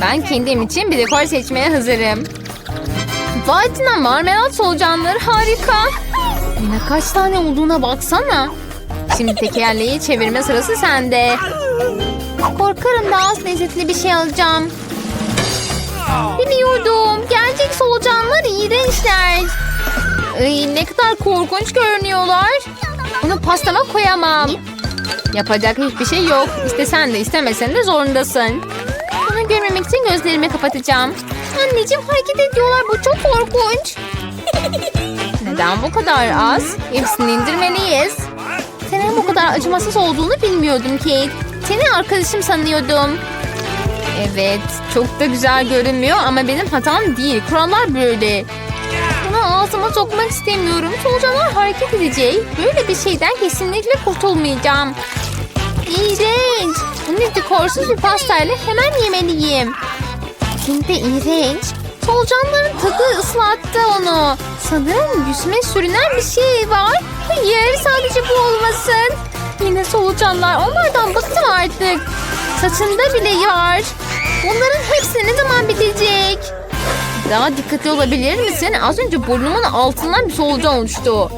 Ben kendim için bir dekor seçmeye hazırım. Vay canına marmelat solucanları harika. Yine kaç tane olduğuna baksana. Şimdi tekerleği çevirme sırası sende. Korkarım daha az lezzetli bir şey alacağım. Biliyordum. Gerçek solucanlar iğrençler. Ay, ne kadar korkunç görünüyorlar. Bunu pastama koyamam. Yapacak hiçbir şey yok. İstesen de istemesen de zorundasın. Bunu görmemek için gözlerimi kapatacağım. Anneciğim hareket ediyorlar. Bu çok korkunç. Neden bu kadar az? Hepsini indirmeliyiz. Senin bu kadar acımasız olduğunu bilmiyordum Kate. Seni arkadaşım sanıyordum. Evet, çok da güzel görünmüyor ama benim hatam değil. Kurallar böyle. Bunu ağzıma sokmak istemiyorum. Solucanlar hareket edecek. Böyle bir şeyden kesinlikle kurtulmayacağım. İğrenç. Bunu dekorsuz bir pastayla hemen yemeliyim. Şimdi de iğrenç. Solucanların tadı ıslattı onu. Sanırım yüzüme sürünen bir şey var. Hayır sadece bu olmasın. Yine solucanlar. Onlardan bıktım artık. Saçında bile var. Bunların hepsi ne zaman bitecek? Daha dikkatli olabilir misin? Az önce burnumun altından bir solucan uçtu.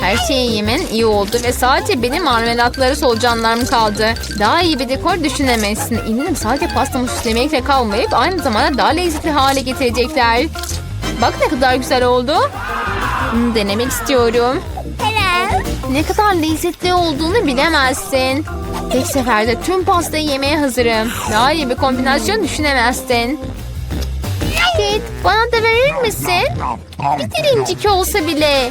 Her şeyi yemen iyi oldu ve sadece benim marmelatları solucanlarım kaldı. Daha iyi bir dekor düşünemezsin. Eminim sadece pastamı süslemekle kalmayıp aynı zamanda daha lezzetli hale getirecekler. Bak ne kadar güzel oldu. Bunu denemek istiyorum. Ne kadar lezzetli olduğunu bilemezsin. Tek seferde tüm pastayı yemeye hazırım. Daha iyi bir kombinasyon düşünemezsin. Kate, bana da verir misin? Bir dirincik olsa bile.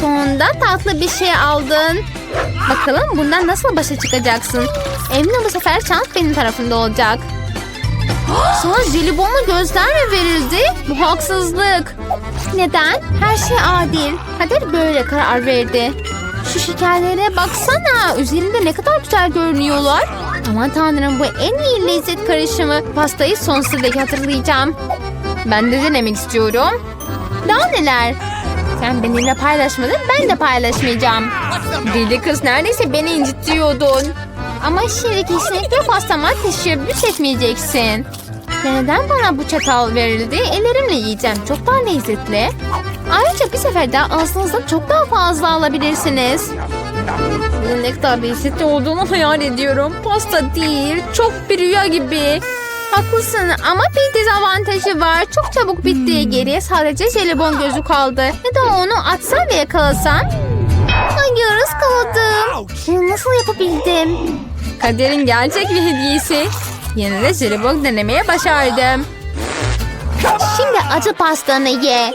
Sonunda tatlı bir şey aldın. Bakalım bundan nasıl başa çıkacaksın? Eminim bu sefer şans benim tarafımda olacak. Sana jelibonlu gözler mi verildi? Bu haksızlık. Neden? Her şey adil. Kader böyle karar verdi. Şu şekerlere baksana. Üzerinde ne kadar güzel görünüyorlar. Aman tanrım bu en iyi lezzet karışımı. Pastayı sonsuza hatırlayacağım. Ben de denemek istiyorum. Daha neler? Sen benimle paylaşmadın, ben de paylaşmayacağım. Deli kız neredeyse beni incitiyordun. Ama şimdi kesinlikle pastama teşebbüs etmeyeceksin. Ve neden bana bu çatal verildi? Ellerimle yiyeceğim. Çok daha lezzetli. Ayrıca bir seferde ağzınızda çok daha fazla alabilirsiniz. Ne kadar lezzetli olduğunu hayal ediyorum. Pasta değil, çok bir rüya gibi. Haklısın ama bir dezavantajı var. Çok çabuk bitti. Geriye sadece jelibon gözü kaldı. Ya da onu atsam ve yakalasam? Hayır ıskaladım. Bunu nasıl yapabildim? Kaderin gerçek bir hediyesi. Yine de jelibon denemeye başardım. Şimdi acı pastanı ye.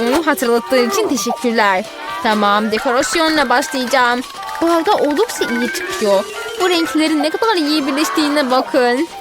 Onu hatırlattığı için teşekkürler. Tamam dekorasyonla başlayacağım. Bu arada oldukça iyi çıkıyor. Bu renklerin ne kadar iyi birleştiğine bakın.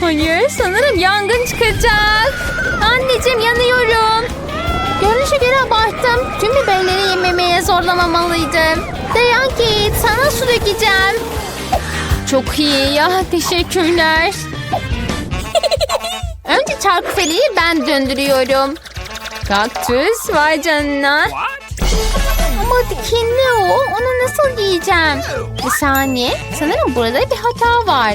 Hayır sanırım yangın çıkacak. Anneciğim yanıyorum. Görünüşe göre abarttım. Tüm biberleri yememeye zorlamamalıydım. Dayan git sana su dökeceğim. Çok iyi ya teşekkürler. Önce çay çarkıfeleyi ben döndürüyorum. Kaktüs vay canına. Ama dikenli o. Onu nasıl giyeceğim? Bir saniye. Sanırım burada bir hata var.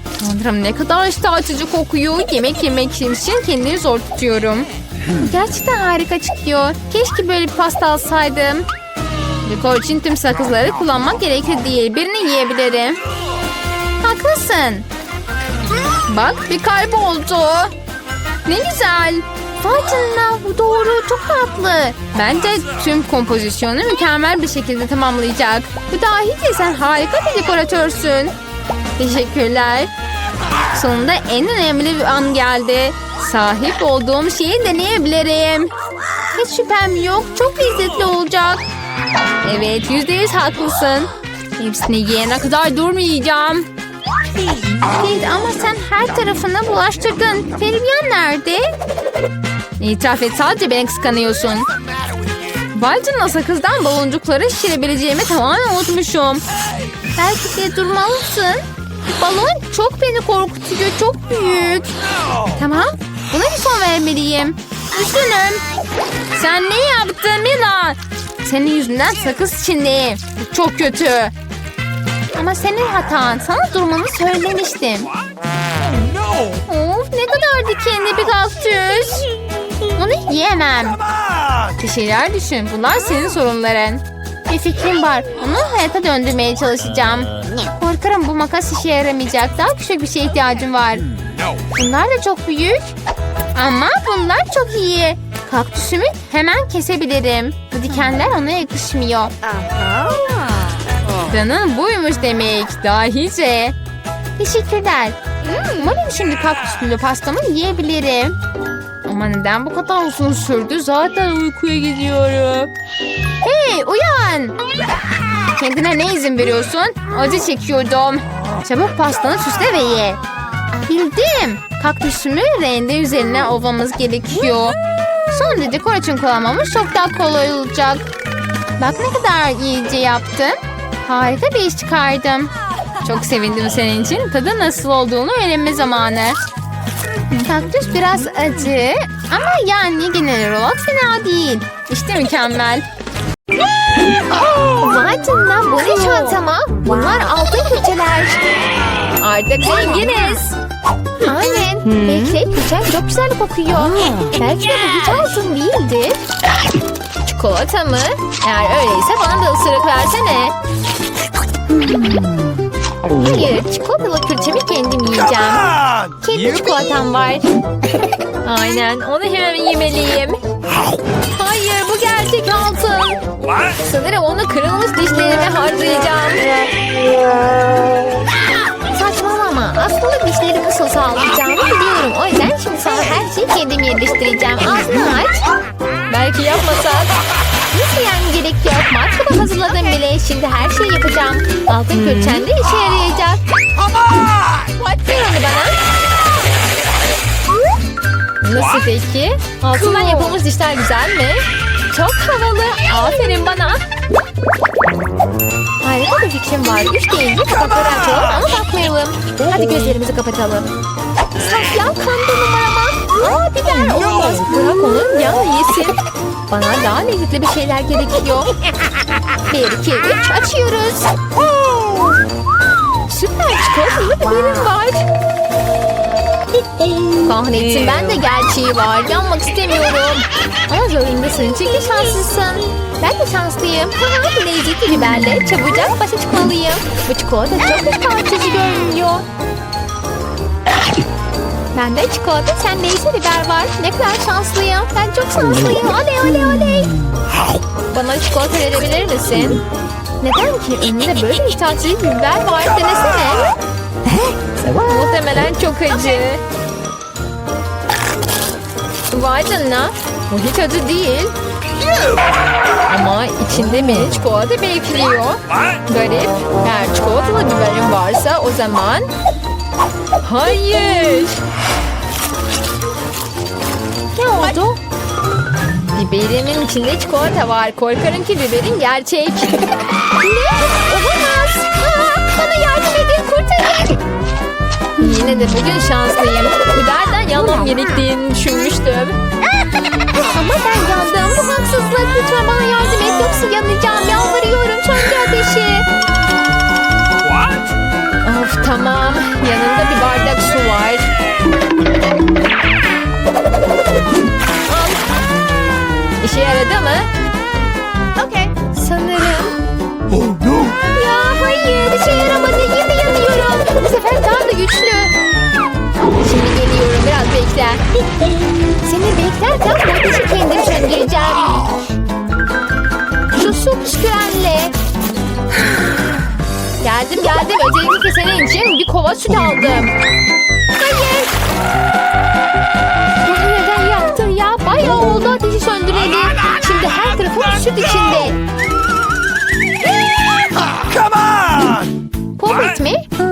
Tanrım ne kadar iştah kokuyor. Yemek yemek için kendimi zor tutuyorum. Gerçekten harika çıkıyor. Keşke böyle bir pasta alsaydım. Dekor için tüm sakızları kullanmak gerekli değil. Birini yiyebilirim. Haklısın. Bak bir kalp oldu. Ne güzel. Vay canına bu doğru çok tatlı. Bence tüm kompozisyonu mükemmel bir şekilde tamamlayacak. Bu dahi sen harika bir dekoratörsün. Teşekkürler. Sonunda en önemli bir an geldi. Sahip olduğum şeyi deneyebilirim. Hiç şüphem yok. Çok lezzetli olacak. Evet yüzde yüz haklısın. Hepsini yiyene kadar durmayacağım. Değil ama sen her tarafına bulaştırdın. Feribyan nerede? İtiraf et sadece beni kıskanıyorsun. Balcının sakızdan baloncukları şişirebileceğimi tamamen unutmuşum. Belki de durmalısın. Balon çok beni korkutuyor. Çok büyük. Tamam. Buna bir son vermeliyim. Üzgünüm. Sen ne yaptın Mila? Senin yüzünden sakız. Bu Çok kötü. Ama senin hatan. Sana durmanı söylemiştim. Of ne kadar dikenli bir kaktüs. Onu yiyemem. Bir şeyler düşün. Bunlar senin sorunların. Bir fikrim var. Onu hayata döndürmeye çalışacağım. Korkarım bu makas işe yaramayacak. Daha küçük bir şeye ihtiyacım var. Bunlar da çok büyük. Ama bunlar çok iyi. Kaktüsümü hemen kesebilirim. Bu dikenler ona yakışmıyor. Planın buymuş demek. Dahice. Teşekkürler. Umarım şimdi kaktüslü pastamı yiyebilirim. Ama neden bu kadar uzun sürdü? Zaten uykuya gidiyorum. Hey uyan. Kendine ne izin veriyorsun? Acı çekiyordum. Çabuk pastanı süsle ve ye. Bildim. Kaktüsümü rende üzerine ovamız gerekiyor. Sonra dekor için kullanmamız çok daha kolay olacak. Bak ne kadar iyice yaptım. Harika bir iş çıkardım. Çok sevindim senin için. Tadı nasıl olduğunu öğrenme zamanı. Kaktüs biraz acı ama yani genel olarak fena değil. İşte mükemmel. Vay canına bu ne çantama? Bunlar altın külçeler. Artık zenginiz. Aynen. Bekle külçen çok güzel kokuyor. Belki de bu hiç altın değildir. Çikolata mı? Eğer öyleyse bana da ısırık versene. Hayır, çikolatalı külçemi kendim yiyeceğim. Kendi çikolatam var. Aynen, onu hemen yemeliyim. Hayır, bu gerçek altın. Sanırım onu kırılmış dişlerime harcayacağım. Saçmalama. Aslında dişleri nasıl sağlayacağımı biliyorum. O yüzden şimdi sana her şeyi kendim yerleştireceğim. Ağzını aç. Belki yapmasak. Nasıl yani gerek yok. Matkabı hazırladım bile. Şimdi her şeyi yapacağım. Altın külçen de işe yarayacak. Ver onu bana. Nasıl peki? Altından yapılmış dişler güzel mi? Çok havalı. Aferin bana. Harika bir fikrim var. Üç deyince kapakları açalım ama bakmayalım. Hadi gözlerimizi kapatalım. Saklan kandı numarama. Aa biber olmaz. Bırak onu yan yesin. Bana daha lezzetli bir şeyler gerekiyor. Bir, iki, üç açıyoruz. Süper çikolatalı biberim var. Kahretsin ben de gerçeği var. Yanmak istemiyorum. Ama zorundasın çünkü şanslısın. Ben de şanslıyım. Haha, Lezzetli biberle çabucak başa çıkmalıyım. Bu çikolata çok açıcı görünüyor. Bende çikolata, sende ise biber var. Ne kadar şanslıyım. Ben çok şanslıyım. Oley oley oley. Bana çikolata verebilir misin? Neden ki? Önünde böyle iştah açıcı bir biber var. Denesene. Muhtemelen çok acı. Vay canına. Bu hiç acı değil. Ama içinde mini çikolata bekliyor. Garip. Eğer çikolatalı biberim varsa o zaman... Hayır. Ne oldu? Biberimin içinde çikolata var. Korkarım ki biberin gerçek. ne? Olamaz. Aa, bana yardım edin kurtarın. Yine de bugün şanslıyım. Biberden yanmam gerektiğini düşünmüştüm. Ama ben yandım. Bu haksızlık. Lütfen bana yardım et. Yoksa yanacağım. Yalvarıyorum. Söndür ateşi. What? Of tamam. Yanında bir bardak su var. İşe yaradı mı? Okay. Sanırım. Oh no! Ya hayır işe yaramadı. Yine yanıyorum. Bu sefer daha da güçlü. Şimdi geliyorum. Biraz bekle. Seni beklerken bu ateşi kendim söndüreceğim. Şu su püskürenle. Geldim geldim. Özellikle senin için bir kova süt aldım.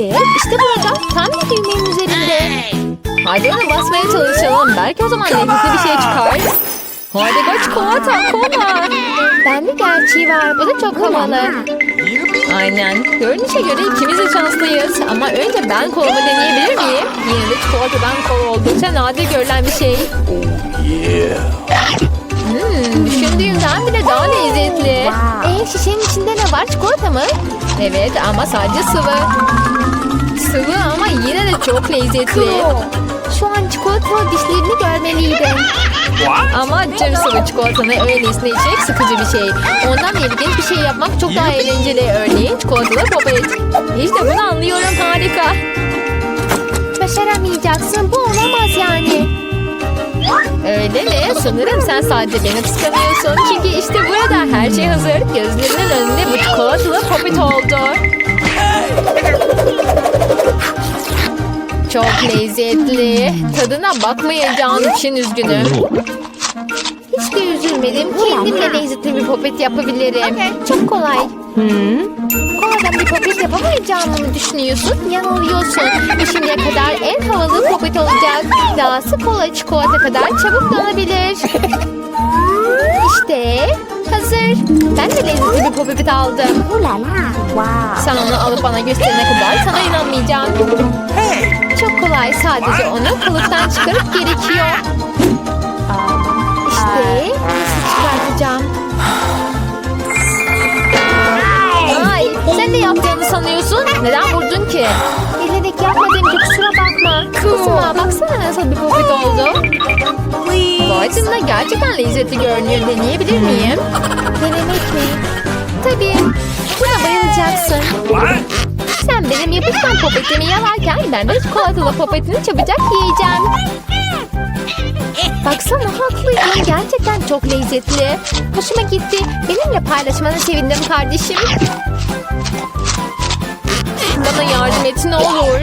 Evet işte burada. Tam bir düğmenin üzerinde. Hadi ona basmaya çalışalım. Belki o zaman lezzetli bir şey çıkar. Hadi kaç çikolata kola. Bende gerçeği var. Bu da çok havalı. Aynen. Görünüşe göre ikimiz de şanslıyız. Ama önce ben kolamı deneyebilir miyim? Yine de çikolatadan kola oldukça nadir görülen bir şey. Hmm, düşündüğümden bile daha lezzetli. Ee, şişenin içinde ne var? Çikolata mı? Evet ama sadece sıvı. Sıvı ama yine de çok lezzetli. Şu an çikolatalı dişlerini görmeliydin. What? Ama cır sıvı çikolatanı öylesine içmek sıkıcı bir şey. Ondan ilginç bir şey yapmak çok daha eğlenceli. Örneğin çikolatalı popet. İşte bunu anlıyorum harika. Başaramayacaksın bu olamaz yani. Öyle mi? Sanırım sen sadece beni kıskanıyorsun. Çünkü işte burada her şey hazır. Gözlerinin önünde bu çikolatalı popet oldu. Çok lezzetli. Tadına bakmayacağın için üzgünüm. Üzülmedim. Kendimle lezzetli bir popet yapabilirim. Çok kolay. Koladan bir popet yapamayacağımı mı düşünüyorsun? Yanılıyorsun. Şimdiye kadar en havalı popet olacak. Dahası kola çikolata kadar çabuk donabilir. İşte hazır. Ben de lezzetli bir popet aldım. Sen onu alıp bana gösterene kadar sana inanmayacağım. Çok kolay. Sadece onu kalıptan çıkarıp gerekiyor. Nasıl çıkartacağım? Ay, sen ne yaptığını sanıyorsun? Neden vurdun ki? Bilerek yapmadım ki kusura bakma. Kızma baksana nasıl bir popit oldu. Vay canına gerçekten lezzetli görünüyor. Deneyebilir miyim? Denemek mi? Tabii. Buna bayılacaksın. Sen benim yapışkan popetimi yalarken ben de çikolatalı popetini çabucak yiyeceğim. Baksana haklıydın. Gerçekten çok lezzetli. Hoşuma gitti. Benimle paylaşmana sevindim kardeşim. Bana yardım et ne olur.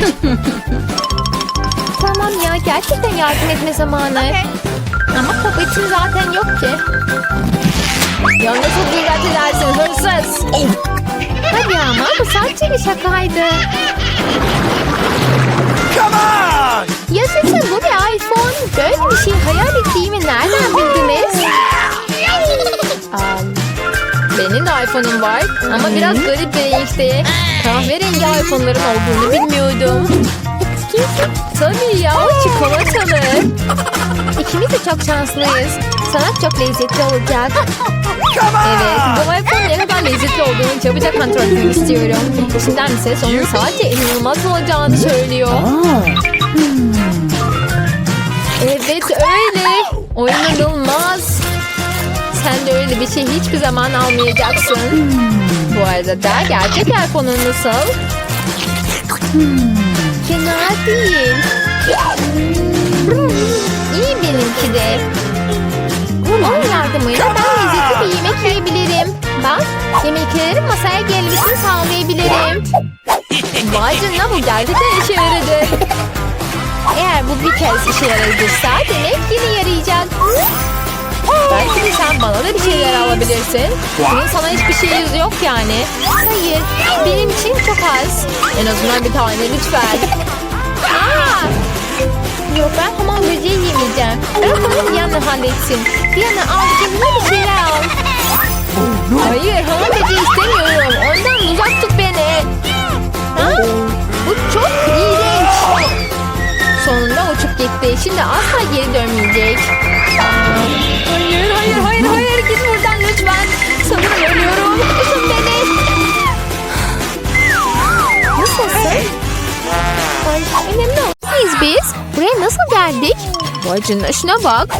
tamam ya gerçekten yardım etme zamanı. Ama popetim zaten yok ki. Ya nasıl dikkat edersin hırsız? Hadi ama bu sadece bir şakaydı. iPhone'um var ama biraz garip bir renkte. Kahverengi iPhone'ların olduğunu bilmiyordum. Tabii ya çikolatalı. İkimiz de çok şanslıyız. Sana çok lezzetli olacak. Evet, bu iPhone ne kadar lezzetli olduğunu çabucak kontrol etmek istiyorum. İçinden ses onun sadece inanılmaz olacağını söylüyor. Evet öyle. O inanılmaz. Sen de öyle bir şey hiçbir zaman almayacaksın. Bu arada da gerçek iPhone'un nasıl? Fena değil. İyi benimki de. Onun yardımıyla ben lezzetli bir yemek yiyebilirim. Bak, yemeklerin masaya gelmesini sağlayabilirim. Vay canına bu gerçekten işe yaradı. Eğer bu bir kez işe yaradıysa demek yine yarayacak. Belki de sen bana da bir şeyler alabilirsin. Senin sana hiçbir şeyimiz yok yani. Hayır, benim için çok az. En azından bir tane lütfen. Aa! Yok ben hamam böceği yemeyeceğim. Bırak onu Diana halletsin. Diana al kendine bir şeyler al. Hayır hamam böceği istemiyorum. Ondan uzak tut beni. Ha? Bu çok iğrenç. Sonunda uçup gitti. Şimdi asla geri dönmeyecek. Vay şuna bak.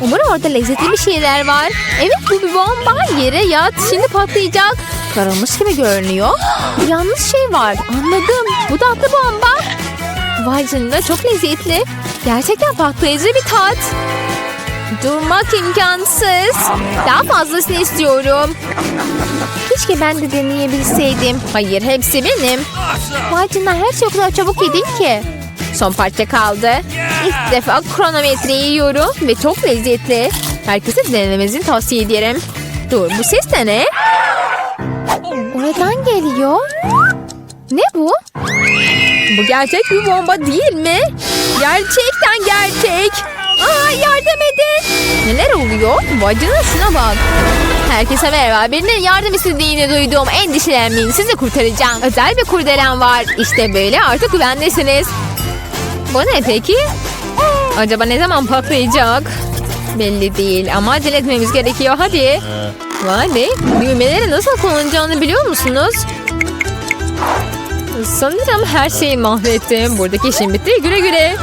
Umarım orada lezzetli bir şeyler var. Evet bu bir bomba. Yere yat. Şimdi patlayacak. Karılmış gibi görünüyor. Yanlış şey var. Anladım. Bu da atlı bomba. Vay canına çok lezzetli. Gerçekten patlayıcı bir tat. Durmak imkansız. Daha fazlasını istiyorum. Keşke ben de deneyebilseydim. Hayır hepsi benim. Vay canına her şey o kadar çabuk yedin ki. Son parça kaldı. İlk defa kronometreyi yiyorum ve çok lezzetli. Herkese denememesini tavsiye ederim. Dur bu ses de ne? Oradan geliyor. Ne bu? Bu gerçek bir bomba değil mi? Gerçekten gerçek. Aa yardım edin. Neler oluyor? Bacına şuna bak. Herkese merhaba. Birinin yardım istediğini duydum. Endişelenmeyin. Sizi kurtaracağım. Özel bir kurdelen var. İşte böyle artık güvendesiniz. Bu ne peki? Acaba ne zaman patlayacak? Belli değil ama acele etmemiz gerekiyor. Hadi. Vay be. Düğmeleri nasıl kullanacağını biliyor musunuz? Sanırım her şeyi mahvettim. Buradaki işim bitti. Güle güle.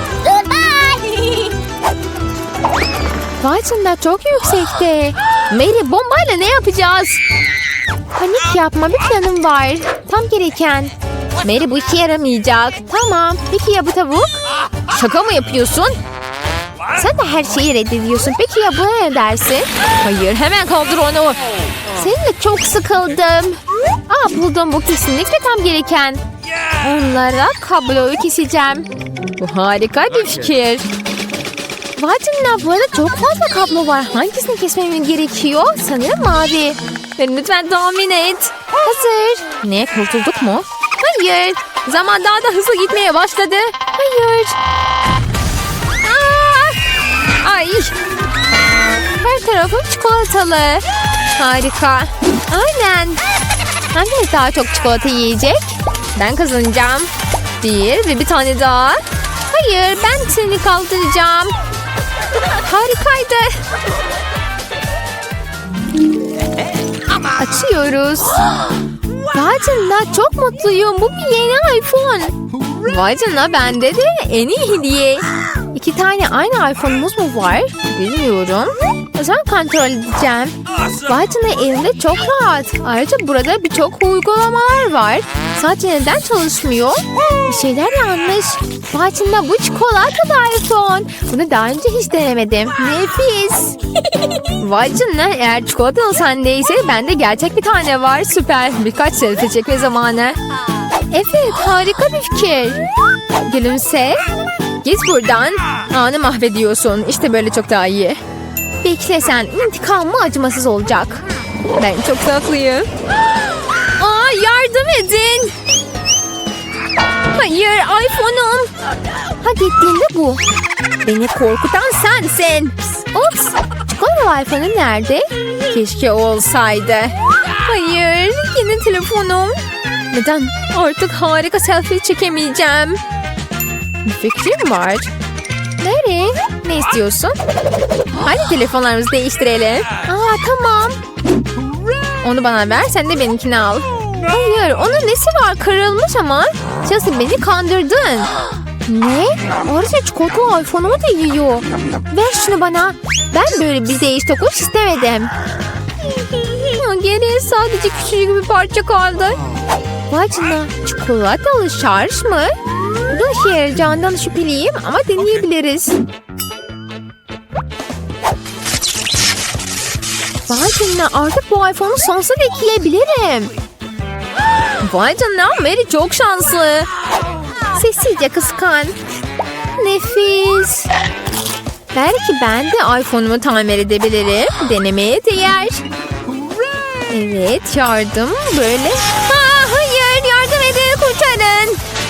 Canına çok yüksekte. Mary bombayla ne yapacağız? Panik yapma bir planım var. Tam gereken. Mary bu işe yaramayacak. Tamam. Peki ya bu tavuk? Şaka mı yapıyorsun? Sen de her şeyi reddediyorsun. Peki ya buna ne dersin? Hayır hemen kaldır onu. Seninle çok sıkıldım. Aa buldum bu kesinlikle tam gereken. Onlara kabloyu keseceğim. Bu harika bir fikir. Vay canına bu arada çok fazla kablo var. Hangisini kesmem gerekiyor? Sanırım mavi. Lütfen tahmin et. Hazır. Ne kurtulduk mu? Hayır. Zaman daha da hızlı gitmeye başladı. Hayır. Aa! Ay. Her tarafım çikolatalı. Harika. Aynen. Hanginiz daha çok çikolata yiyecek? Ben kazanacağım. Bir ve bir tane daha. Hayır ben seni kaldıracağım. Harikaydı. Açıyoruz. Vay canına çok mutluyum. Bu bir yeni iPhone. Vay canına bende de en iyi hediye. İki tane aynı iPhone'umuz mu var? Bilmiyorum. O zaman kontrol edeceğim. Vay canına elimde çok rahat. Ayrıca burada birçok uygulamalar var. Sadece neden çalışmıyor? Bir şeyler yanlış. Vay canına bu çikolatalı iPhone. Bunu daha önce hiç denemedim. Nefis. Vay canına eğer çikolatalı sendeyse bende gerçek bir tane var. Süper. Birkaç selfie çekme zamanı. Evet harika bir fikir. Gülümse. Git buradan. Anı mahvediyorsun. İşte böyle çok daha iyi. Bekle sen. İntikamı acımasız olacak. Ben çok tatlıyım. Aa yardım edin. Hayır iPhone'um. Ha gittiğinde bu. Beni korkutan sensin. Ops. Çikolatalı iPhone'um nerede? Keşke olsaydı. Hayır. Yeni telefonum. Neden? Artık harika selfie çekemeyeceğim. Bir fikrim var. Nereye? Ne istiyorsun? Hadi telefonlarımızı değiştirelim. Aa tamam. Onu bana ver sen de benimkini al. Hayır onun nesi var kırılmış ama. Chelsea beni kandırdın. Ne? Ayrıca çikolata iPhone'umu da yiyor. Ver şunu bana. Ben böyle bir değiş tokuş istemedim. Geriye sadece küçücük bir parça kaldı. Vay canına çikolatalı şarj mı? İşe yarayacağından şüpheliyim ama deneyebiliriz. Vay canına artık bu iPhone'u sonsuza ekleyebilirim. Vay canına Mary çok şanslı. Sessizce kıskan. Nefis. Belki ben de iPhone'umu tamir edebilirim. Denemeye değer. Evet yardım böyle.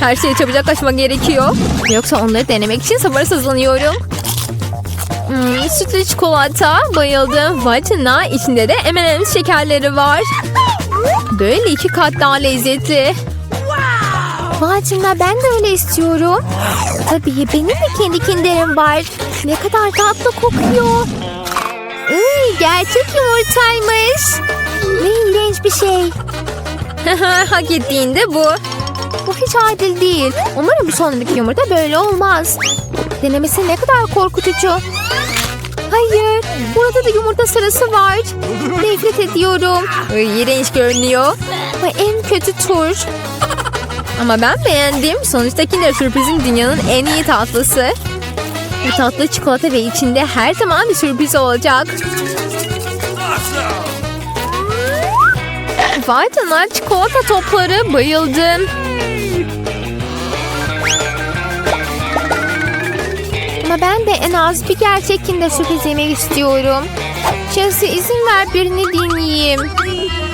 Her şeye çabucak açmak gerekiyor. Yoksa onları denemek için sabırsızlanıyorum. Hmm, sütlü çikolata. Bayıldım. Canına. İçinde de M&M's şekerleri var. Böyle iki kat daha lezzetli. Canına ben de öyle istiyorum. Tabii benim de kendi kinderim var. Ne kadar tatlı kokuyor. Iy, gerçek yumurtaymış. Ne iğrenç bir şey. Hak ettiğinde bu. Hiç adil değil. Umarım sonraki yumurta böyle olmaz. Denemesi ne kadar korkutucu. Hayır, burada da yumurta sırası var. Nefret ediyorum. Iy, iğrenç görünüyor. Ay, en kötü tur. Ama ben beğendim. Sonuçta Kinder Sürpriz'in dünyanın en iyi tatlısı. Bu tatlı çikolata ve içinde her zaman bir sürpriz olacak. Vay canına çikolata topları bayıldım. Ama ben de en az bir gerçek Kinder sürpriz yemek istiyorum. Chelsea izin ver birini dinleyeyim.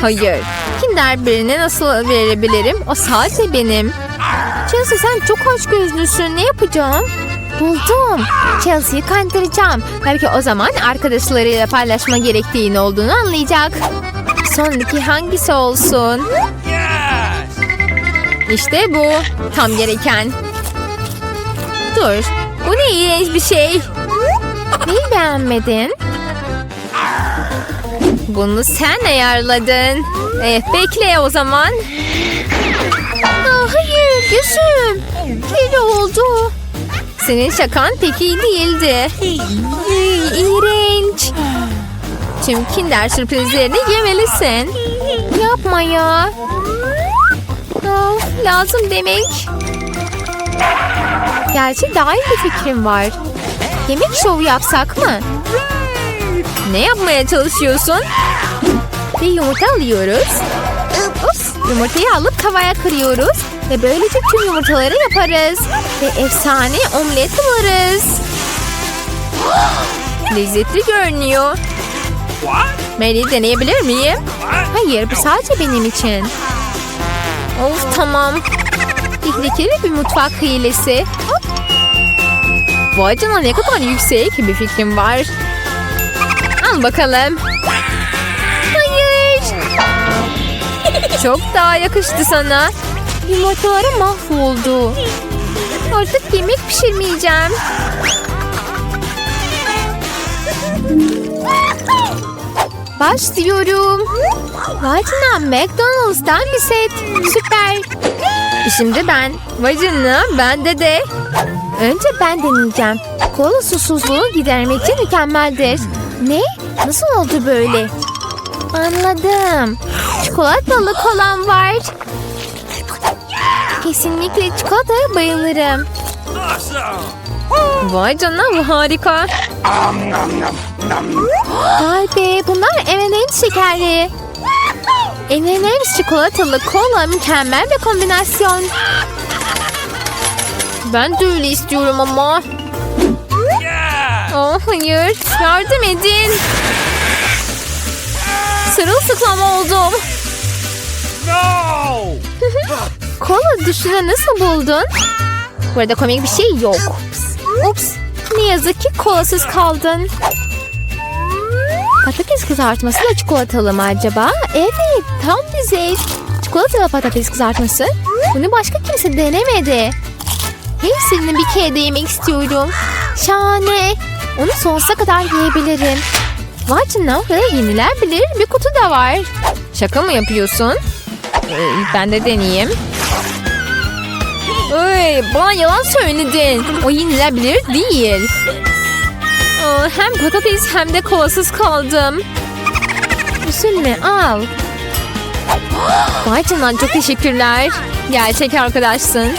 Hayır. Kinder birine nasıl verebilirim? O sadece benim. Chelsea sen çok aç gözlüsün. Ne yapacağım? Buldum. Chelsea'yi kandıracağım. Belki o zaman arkadaşlarıyla paylaşma gerektiğini olduğunu anlayacak. Sonraki hangisi olsun? İşte bu. Tam gereken. Dur. Bu ne iğrenç bir şey. Neyi beğenmedin? Bunu sen ayarladın. Evet bekle o zaman. Aa, hayır gözüm. Kirli oldu. Senin şakan pek iyi değildi. Iy, İğrenç. Tüm kinder sürprizlerini yemelisin. Yapma ya. Of, lazım demek. Gerçi daha iyi bir fikrim var. Yemek şovu yapsak mı? Ne yapmaya çalışıyorsun? Bir yumurta alıyoruz. Ups, yumurtayı alıp tavaya kırıyoruz. Ve böylece tüm yumurtaları yaparız. Ve efsane omlet buluruz. Lezzetli görünüyor. Mary deneyebilir miyim? Hayır bu sadece benim için. Of tamam. Tehlikeli bir mutfak hilesi. Vay canına ne kadar yüksek bir fikrim var. Al bakalım. Hayır. Çok daha yakıştı sana. Yumurtaları mahvoldu. Artık yemek pişirmeyeceğim. Başlıyorum. Vay canına McDonald's'tan bir set. Süper. Şimdi ben. Vay canına bende de. Önce ben deneyeceğim. Kola susuzluğu gidermek için mükemmeldir. Ne? Nasıl oldu böyle? Anladım. Çikolatalı kolam var. Kesinlikle çikolataya bayılırım. Vay canına bu harika. Vay be bunlar M&M's şekerli. M&M's çikolatalı kola mükemmel bir kombinasyon. Ben de öyle istiyorum ama. Oh hayır yardım edin. Sırılsıklam oldum. No! Kola dışına nasıl buldun? Burada komik bir şey yok. Ups. Ne yazık ki kolasız kaldın. Patates kızartması da çikolatalı mı acaba? Evet tam bize. Çikolatalı patates kızartması. Bunu başka kimse denemedi. Hepsini bir kere de yemek istiyorum. Şahane. Onu sonsuza kadar yiyebilirim. Vay canına ve yenilebilir bir kutu da var. Şaka mı yapıyorsun? Ee, ben de deneyeyim. Ay, bana yalan söyledin. O yenilebilir değil. Aa, hem patates hem de kolasız kaldım. Üzülme al. Vay canına çok teşekkürler. Gerçek arkadaşsın.